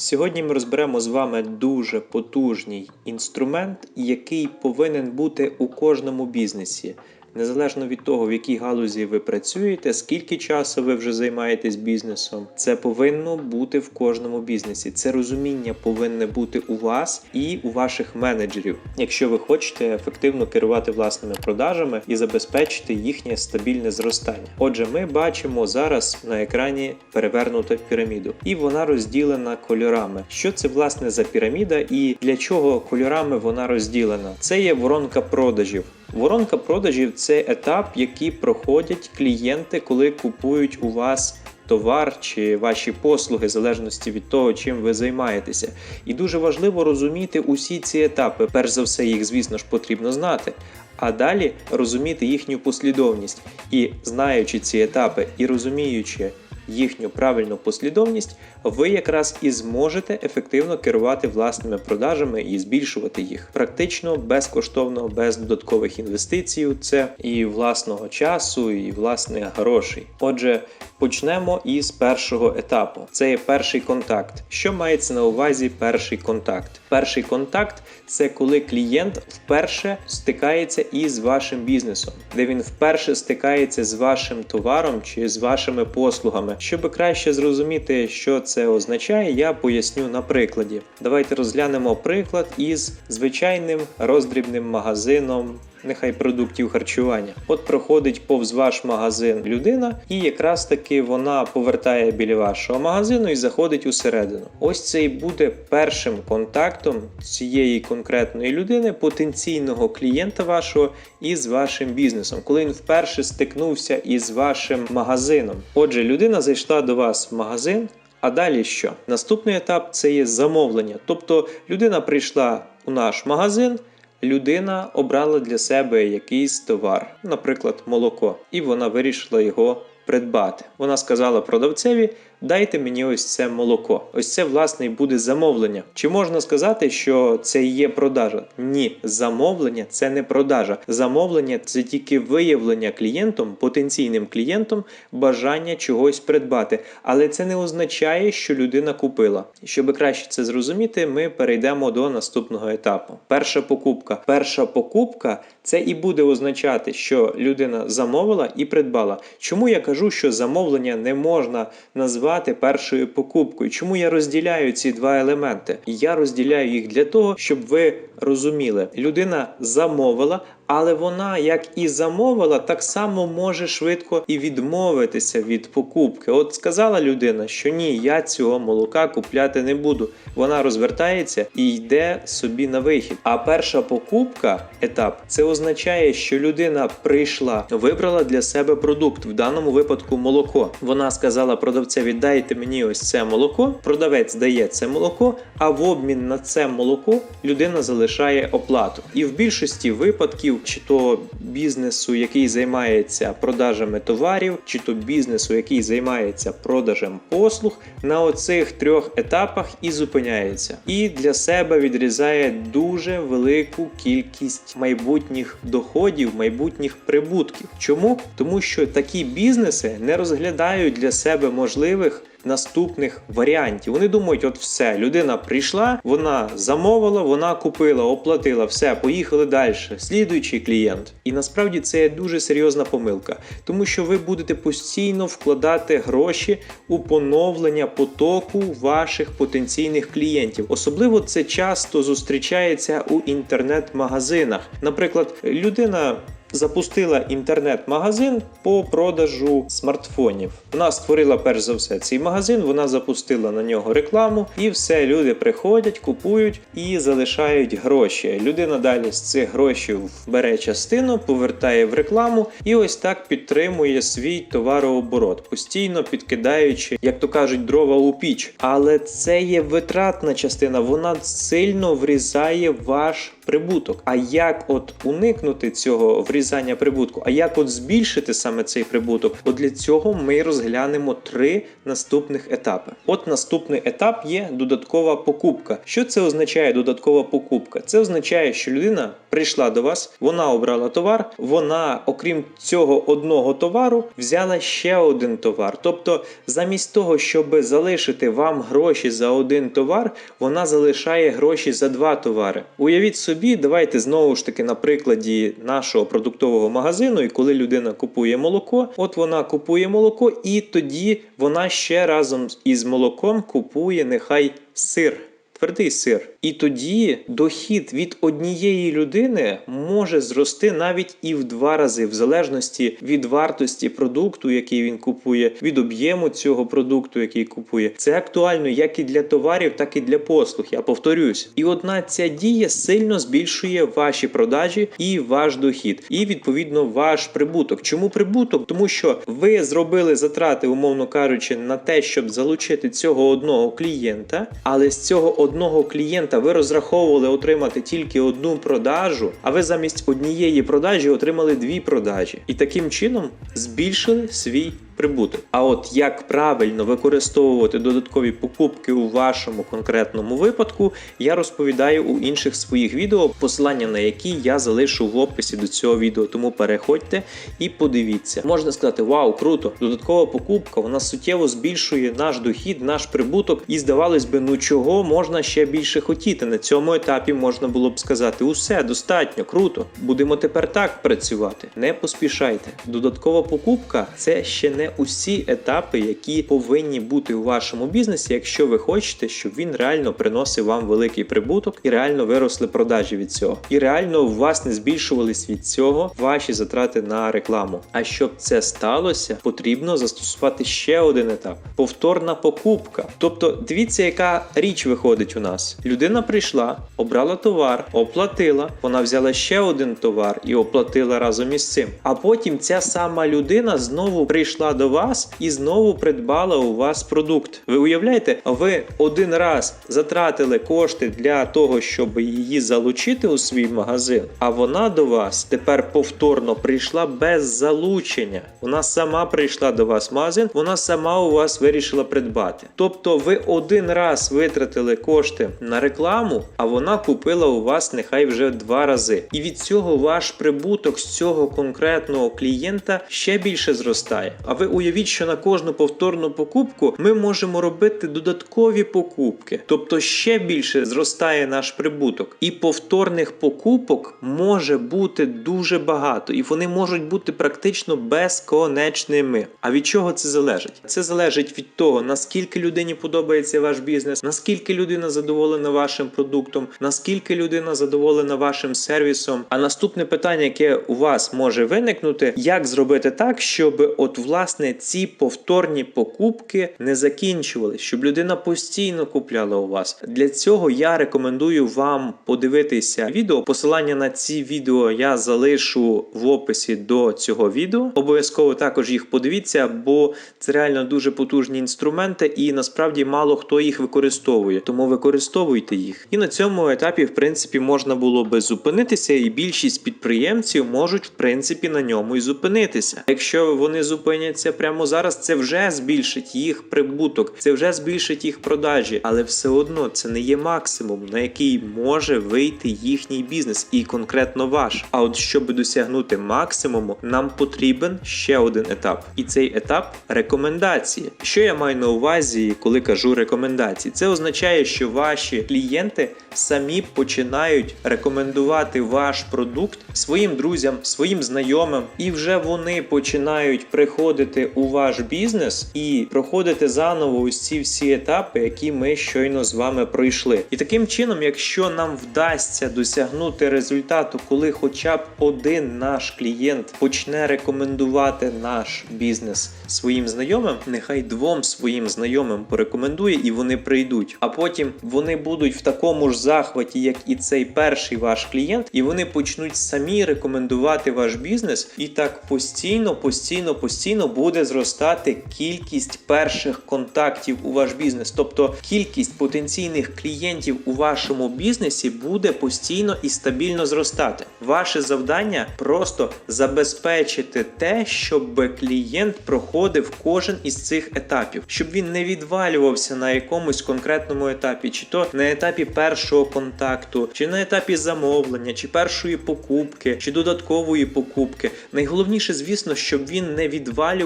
Сьогодні ми розберемо з вами дуже потужний інструмент, який повинен бути у кожному бізнесі. Незалежно від того, в якій галузі ви працюєте, скільки часу ви вже займаєтесь бізнесом, це повинно бути в кожному бізнесі. Це розуміння повинне бути у вас і у ваших менеджерів, якщо ви хочете ефективно керувати власними продажами і забезпечити їхнє стабільне зростання. Отже, ми бачимо зараз на екрані перевернуту піраміду, і вона розділена кольорами. Що це власне за піраміда і для чого кольорами вона розділена? Це є воронка продажів. Воронка продажів це етап, який проходять клієнти, коли купують у вас товар чи ваші послуги, в залежності від того, чим ви займаєтеся. І дуже важливо розуміти усі ці етапи. Перш за все, їх, звісно ж, потрібно знати. А далі розуміти їхню послідовність. І знаючи ці етапи і розуміючи їхню правильну послідовність, ви якраз і зможете ефективно керувати власними продажами і збільшувати їх практично безкоштовно, без додаткових інвестицій. Це і власного часу, і власних грошей. Отже, почнемо із першого етапу. Це є перший контакт. Що мається на увазі перший контакт? Перший контакт це коли клієнт вперше стикається із вашим бізнесом, де він вперше стикається з вашим товаром чи з вашими послугами. Щоб краще зрозуміти, що це означає, я поясню на прикладі. Давайте розглянемо приклад із звичайним роздрібним магазином. Нехай продуктів харчування. От проходить повз ваш магазин людина, і якраз таки вона повертає біля вашого магазину і заходить усередину. Ось це і буде першим контактом цієї конкретної людини, потенційного клієнта вашого із вашим бізнесом, коли він вперше стикнувся із вашим магазином. Отже, людина зайшла до вас в магазин. А далі що? Наступний етап це є замовлення. Тобто людина прийшла у наш магазин, людина обрала для себе якийсь товар, наприклад, молоко, і вона вирішила його придбати. Вона сказала продавцеві: дайте мені ось це молоко. Ось це власне і буде замовлення. Чи можна сказати, що це є продажа? Ні, замовлення це не продажа. Замовлення це тільки виявлення клієнтом, потенційним клієнтом бажання чогось придбати. Але це не означає, що людина купила. Щоб краще це зрозуміти, ми перейдемо до наступного етапу. Перша покупка. Перша покупка це і буде означати, що людина замовила і придбала. Чому я кажу, що замовлення не можна назвати першою покупкою? Чому я розділяю ці два елементи? Я розділяю їх для того, щоб ви розуміли, людина замовила. Але вона, як і замовила, так само може швидко і відмовитися від покупки. От сказала людина, що ні, я цього молока купляти не буду. Вона розвертається і йде собі на вихід. А перша покупка, етап, це означає, що людина прийшла, вибрала для себе продукт, в даному випадку молоко. Вона сказала продавцеві, дайте мені ось це молоко. Продавець дає це молоко, а в обмін на це молоко людина залишає оплату. І в більшості випадків чи то бізнесу, який займається продажами товарів, чи то бізнесу, який займається продажем послуг, на оцих трьох етапах і зупиняється, і для себе відрізає дуже велику кількість майбутніх доходів, майбутніх прибутків. Чому? Тому що такі бізнеси не розглядають для себе можливих наступних варіантів. Вони думають, от все, людина прийшла, вона замовила, вона купила, оплатила, все, поїхали далі. Слідуючий клієнт. І насправді це є дуже серйозна помилка, тому що ви будете постійно вкладати гроші у поновлення потоку ваших потенційних клієнтів. Особливо це часто зустрічається у інтернет-магазинах. Наприклад, людина запустила інтернет-магазин по продажу смартфонів. Вона створила перш за все цей магазин, вона запустила на нього рекламу, і все, люди приходять, купують і залишають гроші. Людина далі з цих грошей бере частину, повертає в рекламу і ось так підтримує свій товарооборот, постійно підкидаючи, як то кажуть, дрова у піч. Але це є витратна частина, вона сильно врізає ваш прибуток. А як от уникнути цього врізання? прибутку, а як от збільшити саме цей прибуток. От для цього ми розглянемо три наступних етапи. От наступний етап є додаткова покупка. Що це означає додаткова покупка? Це означає, що людина прийшла до вас, вона обрала товар, вона, окрім цього одного товару, взяла ще один товар. Тобто, замість того, щоб залишити вам гроші за один товар, вона залишає гроші за два товари. Уявіть собі, давайте знову ж таки на прикладі нашого продуктового магазину, і коли людина купує молоко, от вона купує молоко, і тоді вона ще разом із молоком купує нехай сир. Твердий сир. І тоді дохід від однієї людини може зрости навіть і в два рази, в залежності від вартості продукту, який він купує, від об'єму цього продукту, який купує. Це актуально як і для товарів, так і для послуг. Я повторюсь. І одна ця дія сильно збільшує ваші продажі і ваш дохід, і відповідно ваш прибуток. Чому прибуток? Тому що ви зробили затрати, умовно кажучи, на те, щоб залучити цього одного клієнта, але з цього одного клієнта ви розраховували отримати тільки одну продажу, а ви замість однієї продажі отримали дві продажі, і таким чином збільшили свій прибуток. А от як правильно використовувати додаткові покупки у вашому конкретному випадку, я розповідаю у інших своїх відео, посилання на які я залишу в описі до цього відео. Тому переходьте і подивіться. Можна сказати, вау, круто! Додаткова покупка, вона суттєво збільшує наш дохід, наш прибуток, і здавалось би, ну чого можна ще більше хотіти. На цьому етапі можна було б сказати: усе достатньо, круто. Будемо тепер так працювати. Не поспішайте. Додаткова покупка це ще не усі етапи, які повинні бути у вашому бізнесі, якщо ви хочете, щоб він реально приносив вам великий прибуток і реально виросли продажі від цього. І реально у вас не збільшувались від цього ваші затрати на рекламу. А щоб це сталося, потрібно застосувати ще один етап повторна покупка. Тобто, дивіться, яка річ виходить у нас. Людина прийшла, обрала товар, оплатила. Вона взяла ще один товар і оплатила разом із цим. А потім ця сама людина знову прийшла до вас і знову придбала у вас продукт. Ви уявляєте, ви один раз затратили кошти для того, щоб її залучити у свій магазин, а вона до вас тепер повторно прийшла без залучення. Вона сама прийшла до вас в магазин, вона сама у вас вирішила придбати. Тобто ви один раз витратили кошти на рекламу, а вона купила у вас нехай вже два рази. І від цього ваш прибуток з цього конкретного клієнта ще більше зростає. А ви уявіть, що на кожну повторну покупку ми можемо робити додаткові покупки, тобто ще більше зростає наш прибуток. І повторних покупок може бути дуже багато, і вони можуть бути практично безконечними. А від чого це залежить? Це залежить від того, наскільки людині подобається ваш бізнес, наскільки людина задоволена вашим продуктом, наскільки людина задоволена вашим сервісом. А наступне питання, яке у вас може виникнути, як зробити так, щоб от власне ці повторні покупки не закінчувалися, щоб людина постійно купляла у вас. Для цього я рекомендую вам подивитися відео. Посилання на ці відео я залишу в описі до цього відео. Обов'язково також їх подивіться, бо це реально дуже потужні інструменти, і насправді мало хто їх використовує. Тому використовуйте їх. І на цьому етапі, в принципі, можна було би зупинитися, і більшість підприємців можуть, в принципі, на ньому і зупинитися. Якщо вони зупиняться прямо зараз, це вже збільшить їх прибуток, це вже збільшить їх продажі, але все одно це не є максимум, на який може вийти їхній бізнес, і конкретно ваш. А от щоб досягнути максимуму, нам потрібен ще один етап, і цей етап рекомендації. Що я маю на увазі, коли кажу рекомендації? Це означає, що ваші клієнти самі починають рекомендувати ваш продукт своїм друзям, своїм знайомим, і вже вони починають приходити у ваш бізнес і проходити заново ось ці всі етапи, які ми щойно з вами пройшли. І таким чином, якщо нам вдасться досягнути результату, коли хоча б один наш клієнт почне рекомендувати наш бізнес своїм знайомим, нехай двом своїм знайомим порекомендує і вони прийдуть. А потім вони будуть в такому ж захваті, як і цей перший ваш клієнт, і вони почнуть самі рекомендувати ваш бізнес і так постійно, постійно, постійно буде зростати кількість перших контактів у ваш бізнес, тобто кількість потенційних клієнтів у вашому бізнесі буде постійно і стабільно зростати. Ваше завдання просто забезпечити те, щоб клієнт проходив кожен із цих етапів, щоб він не відвалювався на якомусь конкретному етапі, чи то на етапі першого контакту, чи на етапі замовлення, чи першої покупки, чи додаткової покупки. Найголовніше, звісно, щоб він не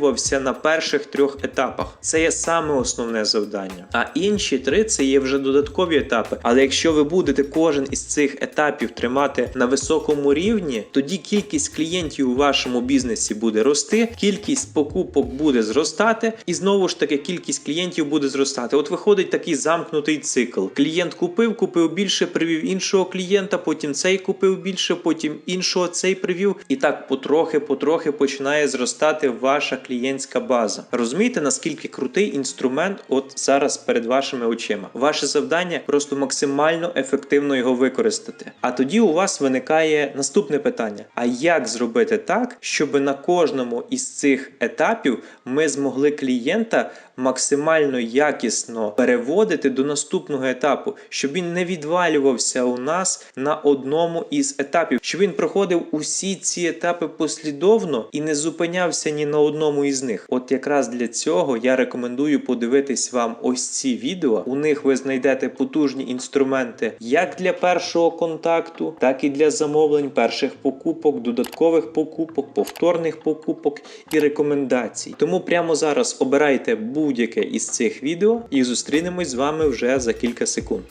відвалювався на перших трьох етапах. Це є саме основне завдання. А інші три це є вже додаткові етапи. Але якщо ви будете кожен із цих етапів тримати на високому рівні, тоді кількість клієнтів у вашому бізнесі буде рости, кількість покупок буде зростати, і знову ж таки кількість клієнтів буде зростати. От виходить такий замкнутий цикл. Клієнт купив, купив більше, привів іншого клієнта, потім цей купив більше, потім іншого цей привів. І так потрохи, потрохи починає зростати ваша клієнтська база. Розумієте, наскільки крутий інструмент от зараз перед вашими очима. Ваше завдання просто максимально ефективно його використати. А тоді у вас виникає наступне питання: а як зробити так, щоб на кожному із цих етапів ми змогли клієнта максимально якісно переводити до наступного етапу, щоб він не відвалювався у нас на одному із етапів, щоб він проходив усі ці етапи послідовно і не зупинявся ні на одному із них. От якраз для цього я рекомендую подивитись вам ось ці відео. У них ви знайдете потужні інструменти як для першого контакту, так і для замовлень перших покупок, додаткових покупок, повторних покупок і рекомендацій. Тому прямо зараз обирайте будь-яке із цих відео і зустрінемось з вами вже за кілька секунд.